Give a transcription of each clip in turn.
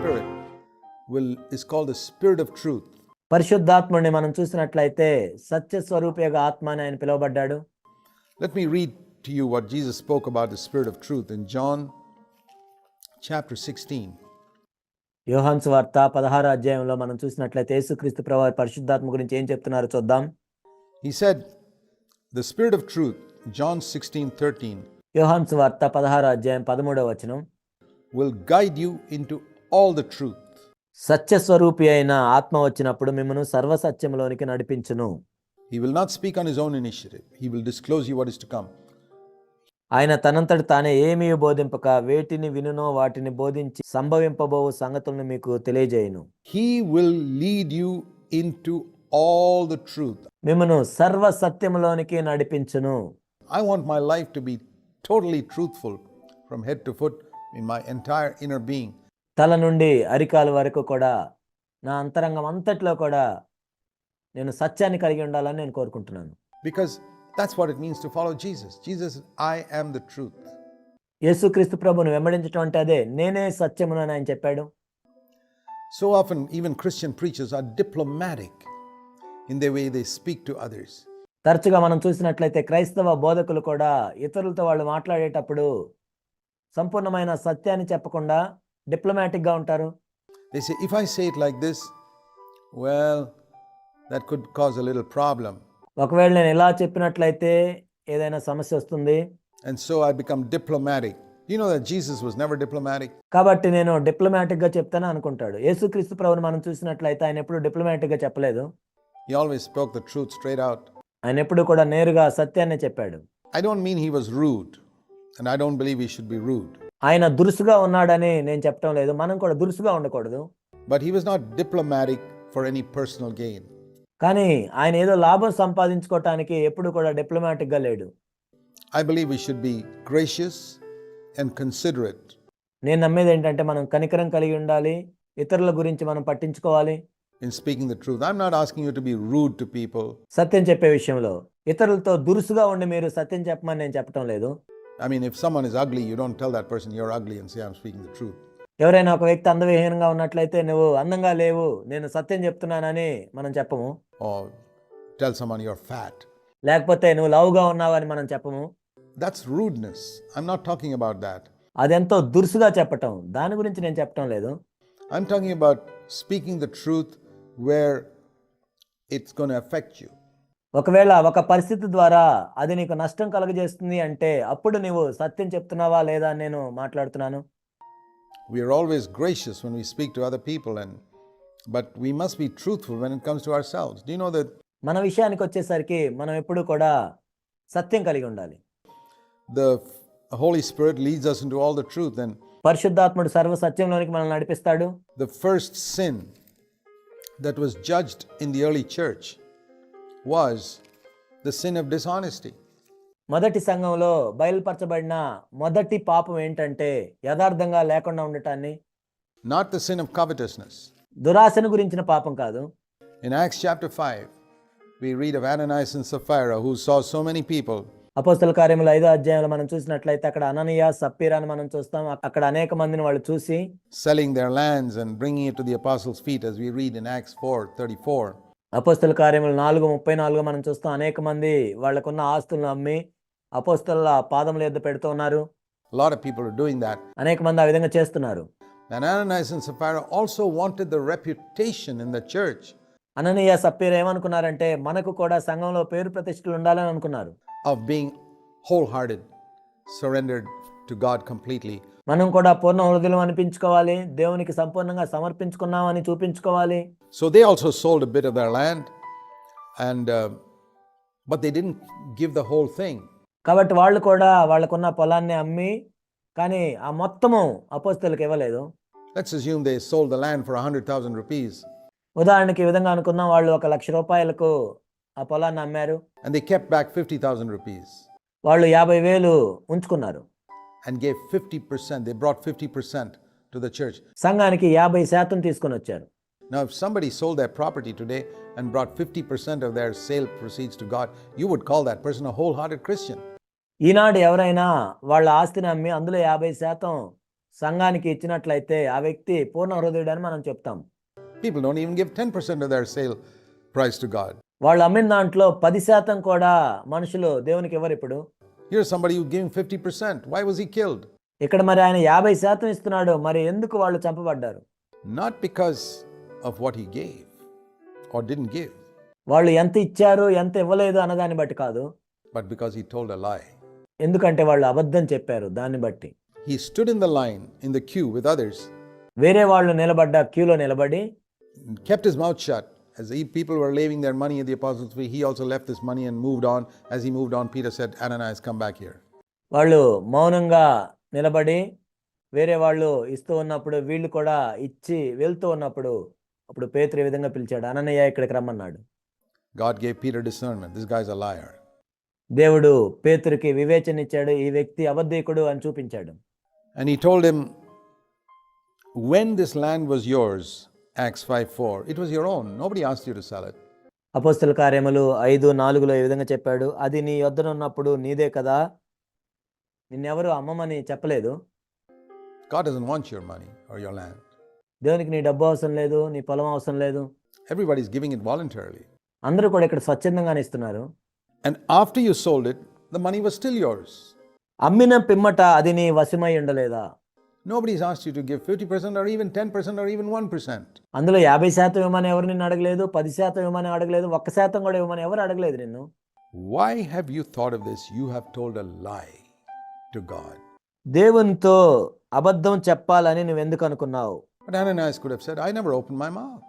Spirit will is called the Spirit of truth. పరిశుద్ధాత్ముడిని మనం చూసినట్లయితే సత్య స్వరూపేగ ఆత్మ అని ఆయన పిలువబడ్డాడు Let me read to you what Jesus spoke about the Spirit of truth in John chapter 16. యోహాన్స్ వార్త పదహారు అధ్యాయంలో మనం చూసినట్లయితే యేసుక్రీస్తు ప్రభు పరిశుద్ధాత్మ గురించి ఏం చెప్తున్నారో చూద్దాం He said, The Spirit of truth, John 16 13, యోహాన్స్ వార్త పదహారు అధ్యాయం పదమూడవ వచనం will guide you into all the truth. సత్య స్వరూపి అయిన ఆత్మ వచ్చినప్పుడు మిమ్మను సర్వసత్యంలోనికి నడిపించును He will not speak on his own initiative, he will disclose you what is to come. ఆయన తనంతటి తానే ఏమీ బోధింపక వేటిని వినునో వాటిని బోధించి సంభవింపబోవు సంగతులను మీకు తెలియజేయును He will lead you into all the truth. మిమ్మను సర్వ సత్యములోనికి నడిపించును I want my life to be totally truthful from head to foot in my entire inner being. తల నుండి అరికాల వరకు కూడా నా అంతరంగం అంతట్లో కూడా నేను సత్యాన్ని కలిగి ఉండాలని నేను కోరుకుంటున్నాను that's what it means to follow Jesus. Jesus, said, I am the truth. యేసుక్రీస్తు ప్రభుని వెంబడించడం అంటే అదే నేనే సత్యమును అని ఆయన చెప్పాడు So often, even Christian preachers are diplomatic in the way they speak to others. తరచుగా మనం చూసినట్లయితే క్రైస్తవ బోధకులు కూడా ఇతరులతో వాళ్ళు మాట్లాడేటప్పుడు సంపూర్ణమైన సత్యాన్ని చెప్పకుండా డిప్లొమాటిక్గా ఉంటారు They say, if I say it like this, well, that could cause a little problem. ఒకవేళ నేను ఇలా చెప్పినట్లయితే ఏదైనా సమస్య వస్తుంది And so I become diplomatic. You know that Jesus was never diplomatic? కాబట్టి నేను డిప్లొమాటిక్గా చెప్తాను అనుకుంటాడు యేసుక్రీస్తు ప్రభుని మనం చూసినట్లయితే ఆయన ఎప్పుడు డిప్లొమాటిక్గా చెప్పలేదు He always spoke the truth straight out. ఆయన ఎప్పుడు కూడా నేరుగా సత్యాన్ని చెప్పాడు I don't mean he was rude, and I don't believe he should be rude. ఆయన దురుసుగా ఉన్నాడని నేను చెప్పడం లేదు మనం కూడా దురుసుగా ఉండకూడదు But he was not diplomatic for any personal gain. కానీ ఆయన ఏదో లాభం సంపాదించుకోవటానికి ఎప్పుడు కూడా డిప్లొమాటిక్గా లేడు I believe we should be gracious and considerate. నేను నమ్మేది ఏంటంటే మనం కనికరం కలిగి ఉండాలి ఇతరుల గురించి మనం పట్టించుకోవాలి in speaking the truth. I'm not asking you to be rude to people. సత్యం చెప్పే విషయంలో ఇతరులతో దురుసుగా ఉండి మీరు సత్యం చెప్పమని నేను చెప్పడం లేదు I mean, if someone is ugly, you don't tell that person you're ugly and say, I'm speaking the truth. ఎవరైనా ఒక వ్యక్తి అందవిహీనంగా ఉన్నట్లయితే నువ్వు అందంగా లేవు నేను సత్యం చెప్తున్నానని మనం చెప్పము Or tell someone you're fat. లేకపోతే నువ్వు లవ్గా ఉన్నావని మనం చెప్పము That's rudeness. I'm not talking about that. అదెంతో దురుసుగా చెప్పటం దాని గురించి నేను చెప్పటం లేదు I'm talking about speaking the truth where it's going to affect you. ఒకవేళ ఒక పరిస్థితి ద్వారా అది నీకు నష్టం కలగజేస్తుంది అంటే అప్పుడు నీవు సత్యం చెప్తున్నావా లేదా నేను మాట్లాడుతున్నాను. We are always gracious when we speak to other people and but we must be truthful when it comes to ourselves do you know that మన విషయానికి వచ్చేసరికి మనం ఎప్పుడూ కూడా సత్యం కలిగి ఉండాలి. The holy spirit leads us into all the truth and పరిశుద్ధాత్ముడు సర్వ సత్యంలోనికి మనల్ని నడిపిస్తాడు. The first sin that was judged in the early church was the sin of dishonesty. మొదటి సంఘంలో బయలుపరచబడిన మొదటి పాపం ఏంటంటే యథార్థంగా లేకుండా ఉండటాన్ని not the sin of covetousness. దురాశను గురించిన పాపం కాదు In Acts chapter 5, we read of Ananias and Sapphira who saw so many people అపోస్తల కార్యములు ఐదో అధ్యాయంలో మనం చూసినట్లయితే అక్కడ అననీయ సప్పీరాని మనం చూస్తాం అక్కడ అనేక మందిని వాళ్ళు చూసి selling their lands and bringing it to the apostles' feet, as we read in Acts 4 34. అపోస్తల కార్యములు నాలుగు ముప్పై నాలుగు మనం చూస్తాం. అనేక మంది వాళ్ళకున్న ఆస్తులను అమ్మి అపోస్తల పాదముల ఎద్ద పెడుతూ ఉన్నారు. A lot of people are doing that. అనేక మంది ఆ విధంగా చేస్తున్నారు. And Ananias and Sapphira also wanted the reputation in the church. అననీయ సప్పీర ఏమనుకున్నారంటే మనకు కూడా సంఘంలో పేరు ప్రతిష్టలు ఉండాలని అనుకున్నారు. Of being wholehearted, surrendered to God completely. మనం కూడా పూర్ణ హృదయం అనిపించుకోవాలి దేవునికి సంపూర్ణంగా సమర్పించుకున్నామని చూపించుకోవాలి So they also sold a bit of their land, and uh, but they didn't give the whole thing. కాబట్టి వాళ్ళు కూడా వాళ్ళకున్న పొలాన్ని అమ్మి కానీ ఆ మొత్తము అపోస్తులకు ఇవ్వలేదు Let's assume they sold the land for 100,000 rupees ఉదాహరణకి ఈ విధంగా అనుకుందాం వాళ్ళు ఒక లక్ష రూపాయలకు ఆ పొలాన్ని అమ్మారు and they kept back 50,000 rupees వాళ్ళు యాభై వేలు ఉంచుకున్నారు and gave 50%. They brought 50% to the church. సంఘానికి యాభై శాతం తీసుకొని వచ్చారు Now, if somebody sold their property today and brought 50% of their sale proceeds to God, you would call that person a wholehearted Christian. ఈనాడు ఎవరైనా వాళ్ళ ఆస్తిని అమ్మి అందులో యాభై శాతం సంఘానికి ఇచ్చినట్లయితే ఆ వ్యక్తి పూర్ణ హృదయుడు అని మనం చెప్తాం People don't even give 10% of their sale price to God. వాళ్ళు అమ్మిన దాంట్లో పది శాతం కూడా మనుషులు దేవునికి ఇవ్వరు ఇప్పుడు Here's somebody who's giving 50%. Why was he killed? ఇక్కడ మరి ఆయన యాభై శాతం ఇస్తున్నాడు మరి ఎందుకు వాళ్ళు చంపబడ్డారు Not because of what he gave or didn't give, వాళ్ళు ఎంత ఇచ్చారు ఎంత ఇవ్వలేదు అన్నదాన్ని బట్టి కాదు but because he told a lie. ఎందుకంటే వాళ్ళు అబద్ధం చెప్పారు దాన్ని బట్టి He stood in the line in the queue with others, వేరే వాళ్ళు నిలబడ్డ క్యూలో నిలబడి and kept his mouth shut. As the people were leaving their money at the apostles' feet, he also left this money and moved on. As he moved on, Peter said, Ananias, come back here. వాళ్ళు మౌనంగా నిలబడి వేరే వాళ్ళు ఇస్తూ ఉన్నప్పుడు వీళ్ళు కూడా ఇచ్చి వెళ్తూ ఉన్నప్పుడు అప్పుడు పేతురు ఈ విధంగా పిలిచాడు అననయ్య ఇక్కడికి రమ్మన్నాడు God gave Peter discernment. This guy's a liar. దేవుడు పేతురికి వివేచన ఇచ్చాడు ఈ వ్యక్తి అబద్ధీకుడు అని చూపించాడు And he told him, When this land was yours, Acts 5 4, it was your own. Nobody asked you to sell it. అపోస్తుల కార్యములు ఐదు నాలుగులో ఈ విధంగా చెప్పాడు అది నీ యొద్దన ఉన్నప్పుడు నీదే కదా నిన్నెవరు అమ్మమని చెప్పలేదు God doesn't want your money or your land. దేవునికి నీ డబ్బు అవసరం లేదు నీ పొలం అవసరం లేదు Everybody's giving it voluntarily. అందరూ కూడా ఇక్కడ స్వచ్ఛందంగానే ఇస్తున్నారు And after you sold it, the money was still yours. అమ్మిన పిమ్మట అది నీ వశమై ఉండలేదా Nobody's asked you to give 50% or even 10% or even 1%. అందులో యాభై శాతం ఇవ్వమని ఎవరు నిన్ను అడగలేదు పది శాతం ఇవ్వమని అడగలేదు ఒక్క శాతం కూడా ఇవ్వమని ఎవరు అడగలేదు నిన్ను Why have you thought of this? You have told a lie to God. దేవునితో అబద్ధం చెప్పాలని నువ్వు ఎందుకు అనుకున్నావు But Ananias could have said, I never opened my mouth.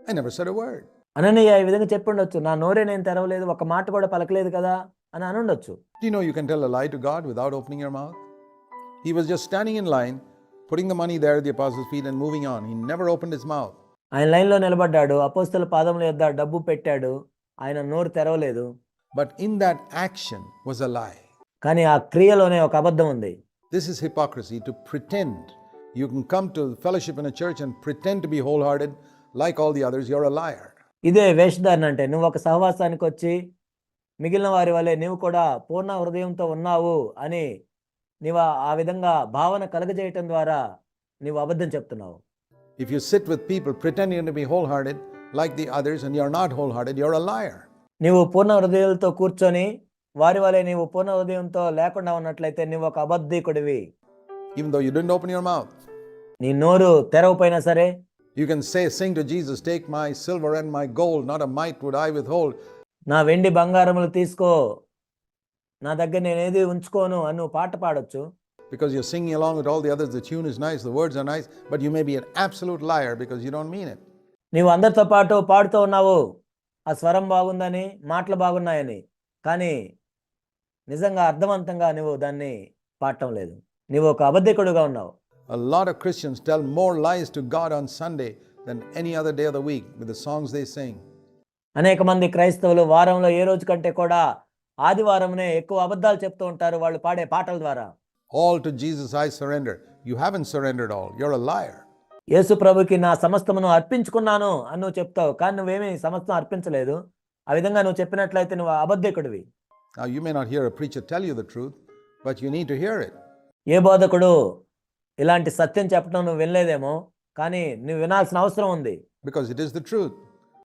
I never said a word. అననయ్య ఈ విధంగా చెప్పుండొచ్చు నా నోరే నేను తెరవలేదు ఒక మాట కూడా పలకలేదు కదా అని అనుండొచ్చు Do you know you can tell a lie to God without opening your mouth? He was just standing in line, putting the money there at the apostles' feet and moving on. He never opened his mouth. ఆయన లైన్లో నిలబడ్డాడు అపోస్తుల పాదముల యొద్ద డబ్బు పెట్టాడు ఆయన నోరు తెరవలేదు But in that action was a lie. కానీ ఆ క్రియలోనే ఒక అబద్ధం ఉంది This is hypocrisy to pretend. You can come to fellowship in a church and pretend to be wholehearted like all the others. You're a liar. ఇదే వేషధారణ అంటే నువ్వు ఒక సహవాసానికి వచ్చి మిగిలిన వారి వల్లే నువ్వు కూడా పూర్ణ హృదయంతో ఉన్నావు అని నీవు ఆ విధంగా భావన కలగజేయటం ద్వారా నీవు అబద్ధం చెప్తున్నావు. If you sit with people pretend you to be whole hearted like the others and you are not whole hearted you are a liar నీవు పూర్ణ హృదయంతో కూర్చొని వారి వలే నీవు పూర్ణ హృదయంతో లేకుండా ఉన్నట్లయితే నీవు ఒక అబద్ధికుడివి. Even though you did open your mouth నీ నోరు తెరవపోయినా సరే you can say sing to Jesus take my silver and my gold not a mite would I withhold నా వెండి బంగారములు తీసుకో నా దగ్గర నేను ఏది ఉంచుకోను అని నువ్వు పాట పాడొచ్చు Because you're singing along with all the others, the tune is nice, the words are nice, but you may be an absolute liar because you don't mean it. నీవు అందరితో పాటు పాడుతూ ఉన్నావు ఆ స్వరం బాగుందని మాటలు బాగున్నాయని కానీ నిజంగా అర్థవంతంగా నువ్వు దాన్ని పాడటం లేదు నువ్వు ఒక అబద్ధికుడుగా ఉన్నావు A lot of Christians tell more lies to God on Sunday than any other day of the week with the songs they sing. అనేక మంది క్రైస్తవులు వారంలో ఏ రోజు కంటే కూడా ఆదివారమునే ఎక్కువ అబద్ధాలు చెప్తూ ఉంటారు వాళ్ళు పాడే పాటల ద్వారా. All to Jesus I surrender you haven't surrendered all you are a యేసు ప్రభుకి నా సమస్తమును అర్పించుకున్నాను అన్ను చెప్తావు. కానీ నువ్వేమి సమస్తం అర్పించలేదు. ఆ విధంగా నువ్వు చెప్పినట్లయితే నువ్వు అబద్ధికుడివి. Now you may not hear a preacher tell you the truth but you need to hear it ఏ బోధకుడు ఇలాంటి సత్యం చెప్పడం నువ్వు వినలేదేమో కానీ నువ్వు వినాల్సిన అవసరం ఉంది. Because it is the truth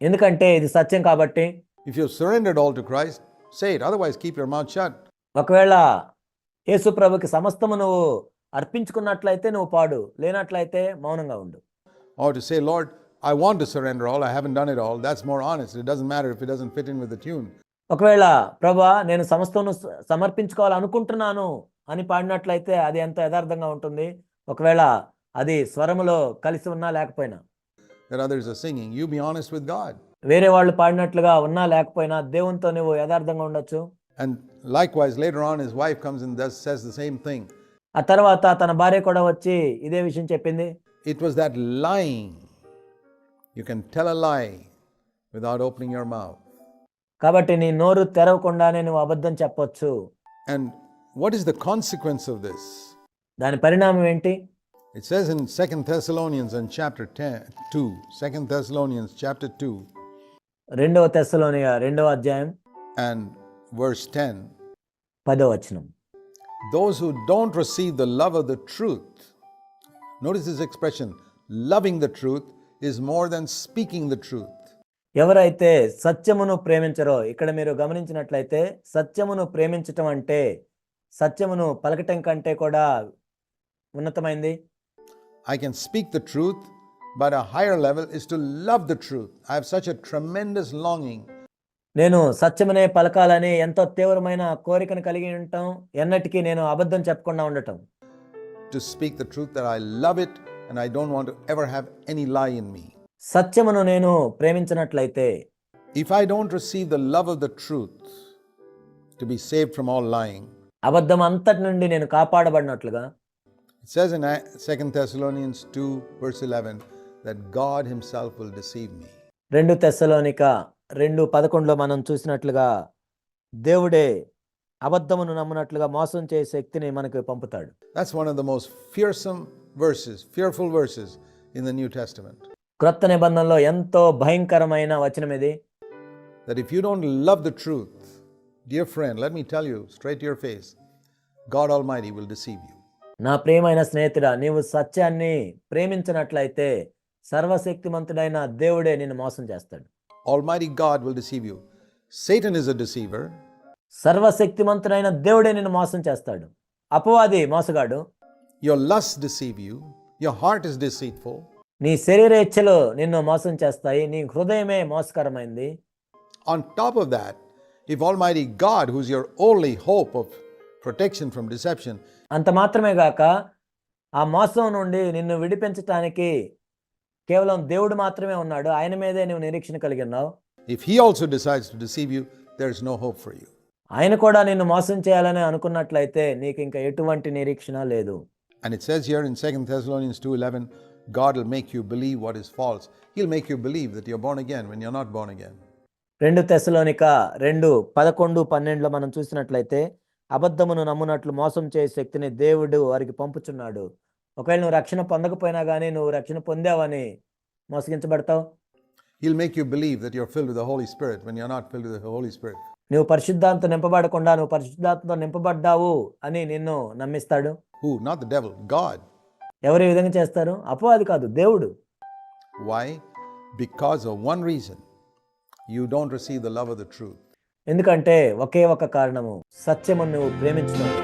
ఎందుకంటే ఇది సత్యం కాబట్టి. If you surrendered all to Christ say it. Otherwise, keep your mouth shut. ఒకవేళ యేసు ప్రభుకి సమస్తము నువ్వు అర్పించుకున్నట్లయితే నువ్వు పాడు లేనట్లయితే మౌనంగా ఉండు Or to say, Lord, I want to surrender all. I haven't done it all. That's more honest. It doesn't matter if it doesn't fit in with the tune. ఒకవేళ ప్రభా నేను సమస్తమును స- సమర్పించుకోవాలనుకుంటున్నాను అని పాడినట్లయితే అది ఎంత యథార్థంగా ఉంటుంది ఒకవేళ అది స్వరములో కలిసి ఉన్నా లేకపోయినా that others are singing. You be honest with God. వేరే వాళ్ళు పాడినట్లుగా ఉన్నా లేకపోయినా దేవునితో నువ్వు యథార్థంగా ఉండొచ్చు And likewise, later on, his wife comes and does, says the same thing. ఆ తర్వాత తన భార్య కూడా వచ్చి ఇదే విషయం చెప్పింది It was that lying. You can tell a lie without opening your mouth. కాబట్టి నీ నోరు తెరవకుండానే నువ్వు అబద్ధం చెప్పొచ్చు And what is the consequence of this? దాని పరిణామం ఏంటి It says in 2 Thessalonians in chapter 10, 2, 2 Thessalonians chapter 2 రెండవ తెస్సలోని రెండవ అధ్యాయం and verse 10 పదో వచనం those who don't receive the love of the truth Notice this expression loving the truth is more than speaking the truth. ఎవరైతే సత్యమును ప్రేమించరో ఇక్కడ మీరు గమనించినట్లయితే సత్యమును ప్రేమించటం అంటే సత్యమును పలకటం కంటే కూడా ఉన్నతమైంది I can speak the truth, but a higher level is to love the truth. I have such a tremendous longing నేను సత్యమనే పలకాలని ఎంతో తీవ్రమైన కోరికను కలిగి ఉండటం ఎన్నటికీ నేను అబద్ధం చెప్పకుండా ఉండటం to speak the truth that I love it and I don't want to ever have any lie in me. సత్యమును నేను ప్రేమించినట్లయితే If I don't receive the love of the truth to be saved from all lying, అబద్ధం అంతటి నుండి నేను కాపాడబడినట్లుగా it says in 2 Thessalonians 2, verse 11, that God himself will deceive me రెండు తెస్సలోనిక రెండు పదకొండులో మనం చూసినట్లుగా దేవుడే అబద్ధమును నమ్మునట్లుగా మోసం చేసే శక్తిని మనకు పంపుతాడు. That's one of the most fearsome verses fearful verses in the New Testament క్రొత్త నిబంధనలో ఎంతో భయంకరమైన వచనం ఇది. That if you don't love the truth dear friend let me tell you straight your face God almighty will deceive you నా ప్రేమైన స్నేహితుడా నీవు సత్యాన్ని ప్రేమించినట్లయితే సర్వశక్తిమంతుడైన దేవుడే నిన్ను మోసం చేస్తాడు. All God will deceive you Satan is a deceiver సర్వశక్తిమంతుడైన దేవుడే నిన్ను మోసం చేస్తాడు. అపవాది మోసగాడు. Your lust deceive you your heart is deceitful నీ శరీర ఇచ్చలు నిన్ను మోసం చేస్తాయి. నీ హృదయమే మోసకరమైంది. On top of that if almighty God who's your only hope of protection from deception అంత మాత్రమే గాక ఆ మోసం నుండి నిన్ను విడిపించటానికి కేవలం దేవుడు మాత్రమే ఉన్నాడు. ఆయన మీదే నువ్వు నిరీక్షణ కలిగి ఉన్నావు. If he also decides to deceive you there is no hope for you ఆయన కూడా నిన్ను మోసం చేయాలని అనుకున్నట్లయితే నీకు ఇంకా ఎటువంటి నిరీక్షణ లేదు. And it says here in second Thessalonians 2 11 God will make you believe what is false he will make you believe that you are born again when you are not born again రెండు థెసలోనిక రెండు పదకొండు పన్నెండులో మనం చూసినట్లయితే అబద్ధమును నమ్మునట్లు మోసం చేసే శక్తిని దేవుడు వారికి పంపుచున్నాడు. ఒకవేళ నువ్వు రక్షణ పొందకపోయినా కానీ నువ్వు రక్షణ పొందావని మోసగించబడతావు? He'll make you believe that your filled the holy spirit when you not filled the holy spirit నువ్వు పరిశుద్ధాంతం నింపబడకుండా నువ్వు పరిశుద్ధాంతం నింపబడ్డావు అని నిన్ను నమ్మిస్తాడు. Who not the devil God ఎవరు ఈ విధంగా చేస్తారు? అపవాది కాదు దేవుడు. Why because of one reason you don't receive the love of the truth ఎందుకంటే ఒకే ఒక కారణము సత్యమును నువ్వు ప్రేమించినావు